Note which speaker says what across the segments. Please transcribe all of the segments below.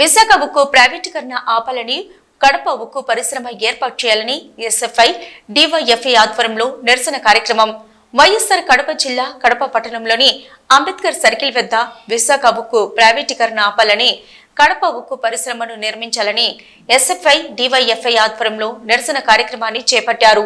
Speaker 1: విశాఖ ఉక్కు ప్రైవేటీకరణ ఆపాలని కడప ఉక్కు పరిశ్రమ ఏర్పాటు చేయాలని ఎస్ఎఫ్ఐ డివైఎఫ్ఐ ఆధ్వర్యంలో నిరసన కార్యక్రమం. వైఎస్ఆర్ కడప జిల్లా కడప పట్టణంలోని అంబేద్కర్ సర్కిల్ వద్ద విశాఖ ఉక్కు ప్రైవేటీకరణ ఆపాలని కడప ఉక్కు పరిశ్రమను నిర్మించాలని ఎస్ఎఫ్ఐ డివైఎఫ్ఐ ఆధ్వర్యంలో నిరసన కార్యక్రమాన్ని చేపట్టారు.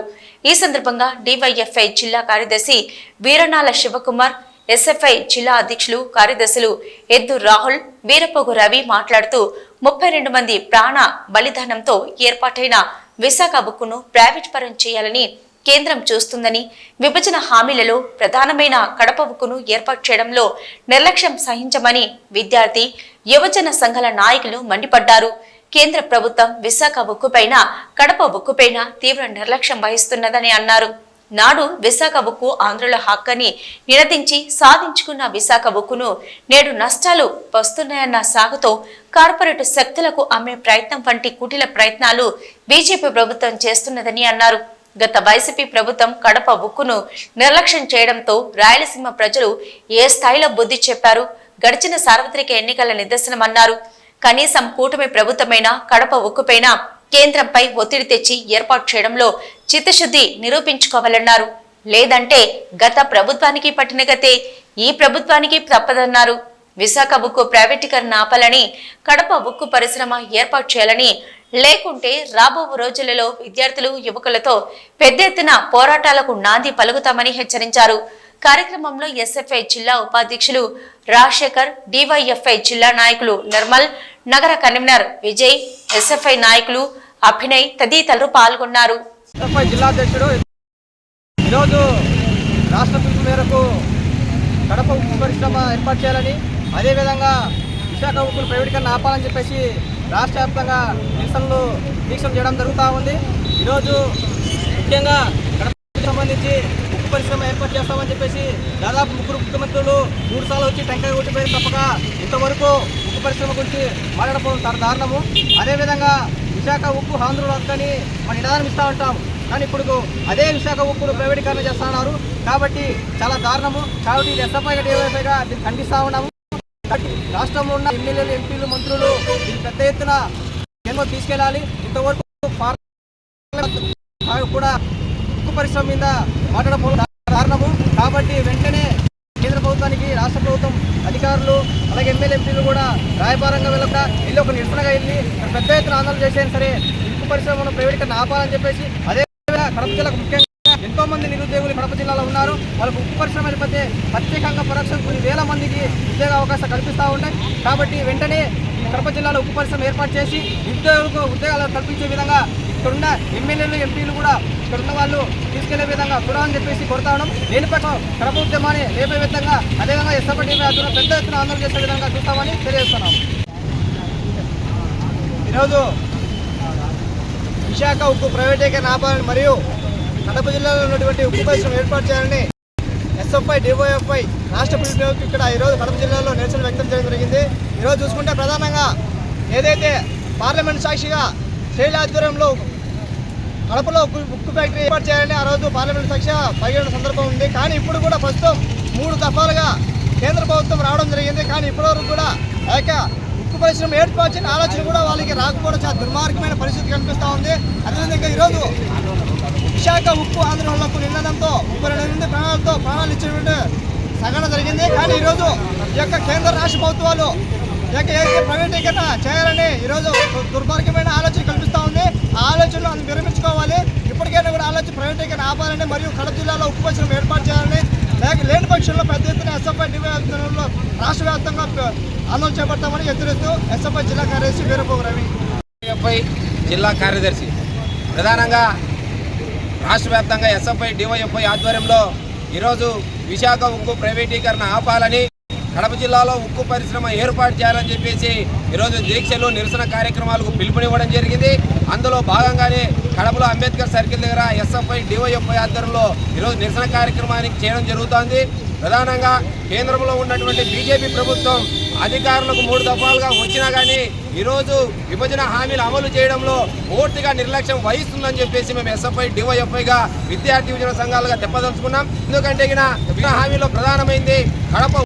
Speaker 1: ఈ సందర్భంగా డివైఎఫ్ఐ జిల్లా కార్యదర్శి వీరనాల శివకుమార్ ఎస్ఎఫ్ఐ జిల్లా అధ్యక్షులు కార్యదర్శులు ఎద్దు రాహుల్ వీరపోగు రవి మాట్లాడుతూ ముప్పై రెండు మంది ప్రాణ బలిదానంతో ఏర్పాటైన విశాఖ బుక్కును ప్రైవేట్ పరం చేయాలని కేంద్రం చూస్తుందని విభజన హామీలలో ప్రధానమైన కడప బుక్కును ఏర్పాటు చేయడంలో నిర్లక్ష్యం సహించమని విద్యార్థి యువజన సంఘాల నాయకులు మండిపడ్డారు. కేంద్ర ప్రభుత్వం విశాఖ ఉక్కుపైన కడప ఉక్కుపైన తీవ్ర నిర్లక్ష్యం వహిస్తున్నదని అన్నారు. నాడు విశాఖ ఉక్కు ఆంధ్రుల హక్కని నినదించి సాధించుకున్న విశాఖ ఉక్కును నేడు నష్టాలు వస్తున్నాయన్న సాగుతో కార్పొరేట్ శక్తులకు అమ్మే ప్రయత్నం వంటి కుటిల ప్రయత్నాలు బీజేపీ ప్రభుత్వం చేస్తున్నదని అన్నారు. గత వైసీపీ ప్రభుత్వం కడప ఉక్కును నిర్లక్ష్యం చేయడంతో రాయలసీమ ప్రజలు ఏ స్థాయిలో బుద్ధి చెప్పారు? గడిచిన సార్వత్రిక ఎన్నికల నిదర్శనమన్నారు. కనీసం కూటమి ప్రభుత్వమైన కడప ఉక్కుపైన కేంద్రంపై ఒత్తిడి తెచ్చి ఏర్పాటు చేయడంలో చిత్తశుద్ధి నిరూపించుకోవాలన్నారు. లేదంటే గత ప్రభుత్వానికి పట్టిన గతే ఈ ప్రభుత్వానికి తప్పదన్నారు. విశాఖ ఉక్కు ప్రైవేటీకరణ ఆపాలని కడప ఉక్కు పరిశ్రమ ఏర్పాటు చేయాలని లేకుంటే రాబో రోజులలో విద్యార్థులు యువకులతో పెద్ద ఎత్తున పోరాటాలకు నాంది పలుకుతామని హెచ్చరించారు. కార్యక్రమంలో ఎస్ఎఫ్ఐ జిల్లా ఉపాధ్యక్షులు రాజశేఖర్ డివైఎఫ్ఐ జిల్లా నాయకులు నిర్మల్ నగర కన్వీనర్ విజయ్ ఎస్ఎఫ్ఐ నాయకులు అభినయ్ తదితరులు పాల్గొన్నారు.
Speaker 2: జిల్లాధ్యక్షుడు ఈరోజు రాష్ట్ర పిలుపు మేరకు కడప ఉక్కు పరిశ్రమ ఏర్పాటు చేయాలని అదేవిధంగా విశాఖ ఉక్కును ప్రైవేటీకరణ ఆపాలని చెప్పేసి రాష్ట్ర వ్యాప్తంగా నిరసనలు దీక్షలు చేయడం జరుగుతూ ఉంది. ఈరోజు ముఖ్యంగా కడపకు సంబంధించి ఉక్కు పరిశ్రమ ఏర్పాటు చేస్తామని చెప్పేసి దాదాపు ముగ్గురు ముఖ్యమంత్రులు మూడు సార్లు వచ్చి టెంకాయ కొట్టిపోయిన తప్పక. ఇంతవరకు పరిశ్రమ గురించి మాట్లాడపోవడం చాలా దారుణము. అదేవిధంగా విశాఖ ఉక్కు ఆంధ్రులు వద్దని మన నినాదం ఇస్తూ ఉంటాం కానీ ఇప్పుడు అదే విశాఖ ఉక్కును ప్రైవేటీకరణ చేస్తున్నారు కాబట్టి చాలా దారుణము. కాబట్టి ఇది ఎస్ఎఫ్ఐగా డివైఎఫ్ఐగా దీన్ని ఖండిస్తూ ఉన్నాము. రాష్ట్రంలో ఉన్న ఎమ్మెల్యేలు ఎంపీలు మంత్రులు దీన్ని పెద్ద ఎత్తున కేంద్రం తీసుకెళ్ళాలి. ఇంతవరకు కూడా ఉక్కు పరిశ్రమ మీద మాట్లాడపోవడం కారణము కాబట్టి వెంటనే కేంద్ర ప్రభుత్వానికి రాష్ట్ర ప్రభుత్వం అధికారులు అలాగే ఎమ్మెల్యే ఎంపీలు కూడా రాయబారంగా వెళ్ళకుండా వెళ్ళి ఒక నిరసనగా వెళ్ళి పెద్ద ఎత్తున ఆందోళన చేసేది సరే. ఉక్కు పరిశ్రమను ప్రైవేట్గా ఆపాలని చెప్పేసి అదే విధంగా కడప జిల్లాకు ముఖ్యంగా ఎంతో మంది నిరుద్యోగులు కడప జిల్లాలో ఉన్నారు. వాళ్ళకు ఉక్కు పరిశ్రమ వెళ్ళిపోతే ప్రత్యేకంగా పరోక్షం కొన్ని వేల మందికి ఉద్యోగ అవకాశాలు కల్పిస్తూ ఉంటాయి. కాబట్టి వెంటనే కడప జిల్లాలో ఉక్కు పరిశ్రమ ఏర్పాటు చేసి ఉద్యోగులకు ఉద్యోగాలు కల్పించే విధంగా ఇక్కడున్న ఎమ్మెల్యేలు ఎంపీలు కూడా ఇక్కడ ఉన్న వాళ్ళు తీసుకెళ్ళే విధంగా చూడాలని చెప్పేసి కొడతాను ఉన్నాం. లేని పక్షం కడప ఉద్యమాన్ని లేపే విధంగా అదేవిధంగా ఎస్ఎఫ్ఐ ఆధ్వర్యంలో పెద్ద ఎత్తున ఆందోళన చేసే విధంగా చూస్తామని తెలియజేస్తున్నాం. ఈరోజు విశాఖ ఉక్కు ప్రైవేటీకరణ ఆపాలని మరియు కడప జిల్లాలో ఉన్నటువంటి ఉక్కు పరిశ్రమ ఏర్పాటు చేయాలని ఎస్ఎఫ్ఐ డివైఎఫ్ఐ రాష్ట్ర పిలుపు ఇక్కడ ఈరోజు కడప జిల్లాలో నిరసన వ్యక్తం చేయడం జరిగింది. ఈరోజు చూసుకుంటే ప్రధానంగా ఏదైతే పార్లమెంట్ సాక్షిగా శైలి ఆధ్వర్యంలో కడపలో ఉక్కు ఫ్యాక్టరీ ఏర్పాటు చేయాలని ఆ రోజు పార్లమెంట్ సాక్షిగా పగిలిన సందర్భం ఉంది. కానీ ఇప్పుడు కూడా ప్రస్తుతం మూడు దఫాలుగా కేంద్ర ప్రభుత్వం రావడం జరిగింది. కానీ ఇప్పటివరకు కూడా ఆ యొక్క ఉక్కు పరిశ్రమ ఏర్పాటు ఆలోచన కూడా వాళ్ళకి రాకపోవడం చాలా దుర్మార్గమైన పరిస్థితి కనిపిస్తూ ఉంది. అదేవిధంగా ఈరోజు విశాఖ ఉక్కు ఆంధ్రప్రదేశ్కు నిన్నదంతో ముప్పై రెండు మంది ప్రాణాలతో ప్రాణాలు ఇచ్చినటువంటి సంఘటన జరిగింది. కానీ ఈరోజు ఈ యొక్క కేంద్ర రాష్ట్ర ప్రభుత్వాలు ఈ యొక్క ఏ ప్రైవేటీకరణ చేయాలని ఈరోజు దుర్మార్గమైన ఆలోచన కల్పిస్తూ ఆలోచనలు అది విరమించుకోవాలి. ఇప్పటికైనా కూడా ఆలోచన ప్రైవేటీకరణ ఆపాలని మరియు కడప జిల్లాలో ఉక్కు పరిశ్రమ ఏర్పాటు చేయాలని లేక లేని పక్షంలో పెద్ద ఎత్తున ఎస్ఎఫ్ఐ డివై రాష్ట్ర వ్యాప్తంగా ఆందోళన చేపడతామని హెచ్చరిస్తూ ఎస్ఎఫ్ఐ జిల్లా కార్యదర్శి వీరభోగ రవి.
Speaker 3: ఎఫ్ఐ జిల్లా కార్యదర్శి. ప్రధానంగా రాష్ట్ర వ్యాప్తంగా ఎస్ఎఫ్ఐ డివైఎఫ్ఐ ఆధ్వర్యంలో ఈరోజు విశాఖ ఉక్కు ప్రైవేటీకరణ ఆపాలని కడప జిల్లాలో ఉక్కు పరిశ్రమ ఏర్పాటు చేయాలని చెప్పేసి ఈరోజు దీక్షలు నిరసన కార్యక్రమాలకు పిలుపునివ్వడం జరిగింది. అందులో భాగంగానే కడపలో అంబేద్కర్ సర్కిల్ దగ్గర ఎస్ఎఫ్ఐ డివైఎఫ్ఐ ఆధ్వర్యంలో ఈరోజు నిరసన కార్యక్రమానికి చేయడం జరుగుతోంది. ప్రధానంగా కేంద్రంలో ఉన్నటువంటి బీజేపీ ప్రభుత్వం అధికారులకు మూడు దఫాలుగా వచ్చినా కానీ ఈరోజు విభజన హామీలు అమలు చేయడంలో పూర్తిగా నిర్లక్ష్యం వహిస్తుందని చెప్పేసి మేము ఎస్ఎఫ్ఐ డివైఎఫ్ఐగా విద్యార్థి విభజన సంఘాలుగా తెప్పదలుచుకున్నాం ఎందుకంటే విభజన హామీలో ప్రధానమైంది కడప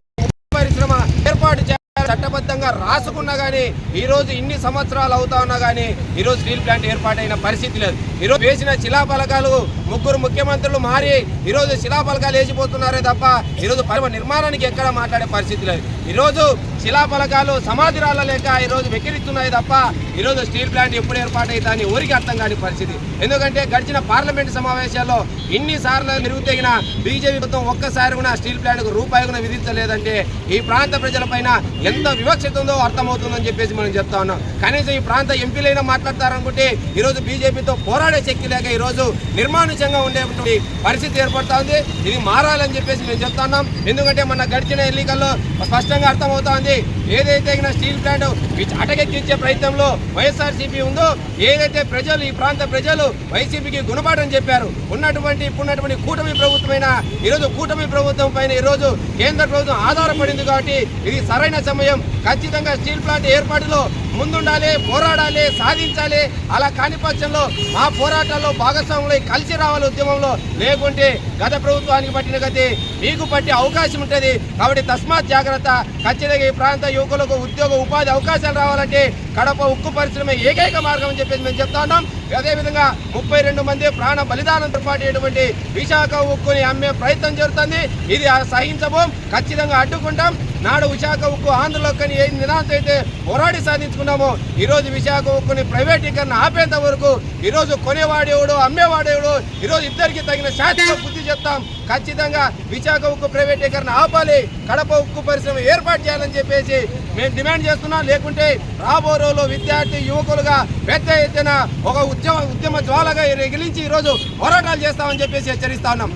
Speaker 3: ఏర్పాటు చేయాలి. చట్టబద్ధంగా రాసుకున్నా కానీ ఈ రోజు ఇన్ని సంవత్సరాలు అవుతా ఉన్నా కానీ ఈ రోజు స్టీల్ ప్లాంట్ ఏర్పాటైన పరిస్థితి లేదు. ఈ రోజు వేసిన శిలాఫలకాలు ముగ్గురు ముఖ్యమంత్రులు మారి ఈ రోజు శిలాఫలకాలు వేసిపోతున్నారే తప్ప ఈ రోజు నిర్మాణానికి ఎక్కడ మాట్లాడే పరిస్థితి లేదు. ఈ రోజు శిలాఫలకాలు సమాధి రాళ్ళ లేక ఈ రోజు వెక్కిరిస్తున్నాయి తప్ప ఈరోజు స్టీల్ ప్లాంట్ ఎప్పుడు ఏర్పాటైతే అని ఊరికి అర్థం కాని పరిస్థితి. ఎందుకంటే గడిచిన పార్లమెంట్ సమావేశాల్లో ఇన్నిసార్లు సార్లు బీజేపీ ప్రభుత్వం ఒక్కసారి కూడా స్టీల్ ప్లాంట్కు రూపాయి కూడా విధించలేదంటే ఈ ప్రాంత ప్రజలపైన ఎంత వివక్షత ఉందో అర్థమవుతుందని చెప్పేసి మనం చెప్తా ఉన్నాం. కనీసం ఈ ప్రాంత ఎంపీలైనా మాట్లాడతారనుకుంటే ఈ రోజు బీజేపీతో పోరాడే శక్తి లేక ఈ రోజు నిర్మానుషంగా ఉండేటువంటి పరిస్థితి ఏర్పడుతూ ఉంది. ఇది మారాలని చెప్పేసి మేము చెప్తా ఉన్నాం. ఎందుకంటే మన గడిచిన ఎన్నికల్లో స్పష్టంగా అర్థమవుతా ఉంది. ఏదైతే స్టీల్ ప్లాంట్ విచ్ అటకెక్కించే ప్రయత్నంలో వైఎస్ఆర్సీపీ ఉందో ఏదైతే ప్రజలు ఈ ప్రాంత ప్రజలు వైసీపీకి గుణపాఠం చెప్పారు ఉన్నటువంటి ఇప్పుడున్నటువంటి కూటమి ప్రభుత్వమైన ఈరోజు కూటమి ప్రభుత్వం పైన ఈరోజు కేంద్ర ప్రభుత్వం ఆధారపడింది కాబట్టి ఇది సరైన సమయం. ఖచ్చితంగా స్టీల్ ప్లాంట్ ఏర్పాటులో ముందుండాలి పోరాడాలి సాధించాలి. అలా కాని పక్షంలో మా పోరాటాల్లో భాగస్వాములై కలిసి రావాలి ఉద్యమంలో. లేకుంటే గత ప్రభుత్వానికి పట్టిన గతి మీకు పట్టే అవకాశం ఉంటుంది. కాబట్టి తస్మాత్ జాగ్రత్త. ఖచ్చితంగా ఈ ప్రాంత యువకులకు ఉద్యోగ ఉపాధి అవకాశాలు రావాలంటే కడప ఉక్కు పరిశ్రమ ఏకైక మార్గం అని చెప్పేసి మేము చెప్తా ఉన్నాం. అదేవిధంగా ముప్పై రెండు మంది ప్రాణ బలిదానంతో పాటు విశాఖ ఉక్కుని అమ్మే ప్రయత్నం జరుగుతుంది. ఇది సహించబోం. ఖచ్చితంగా అడ్డుకుంటాం. నాడు విశాఖ ఉక్కు ఆంధ్రలోకి ఏ నినాదం అయితే పోరాడి సాధించుకున్నామో ఈరోజు విశాఖ ఉక్కుని ప్రైవేటీకరణ ఆపేంత వరకు ఈరోజు కొనేవాడేవుడు అమ్మేవాడేవుడు ఈరోజు ఇద్దరికి తగిన శాస్త్ర బుద్ధి చెప్తాం. ఖచ్చితంగా విశాఖ ఉక్కు ప్రైవేటీకరణ ఆపాలి కడప ఉక్కు పరిశ్రమ ఏర్పాటు చేయాలని చెప్పేసి మేము డిమాండ్ చేస్తున్నాం. లేకుంటే రాబో రోజుల్లో విద్యార్థి యువకులుగా పెద్ద ఎత్తున ఒక ఉద్యమ ఉద్యమ జ్వాలగా ఎగిలించి ఈరోజు పోరాటాలు చేస్తామని చెప్పేసి హెచ్చరిస్తా ఉన్నాం.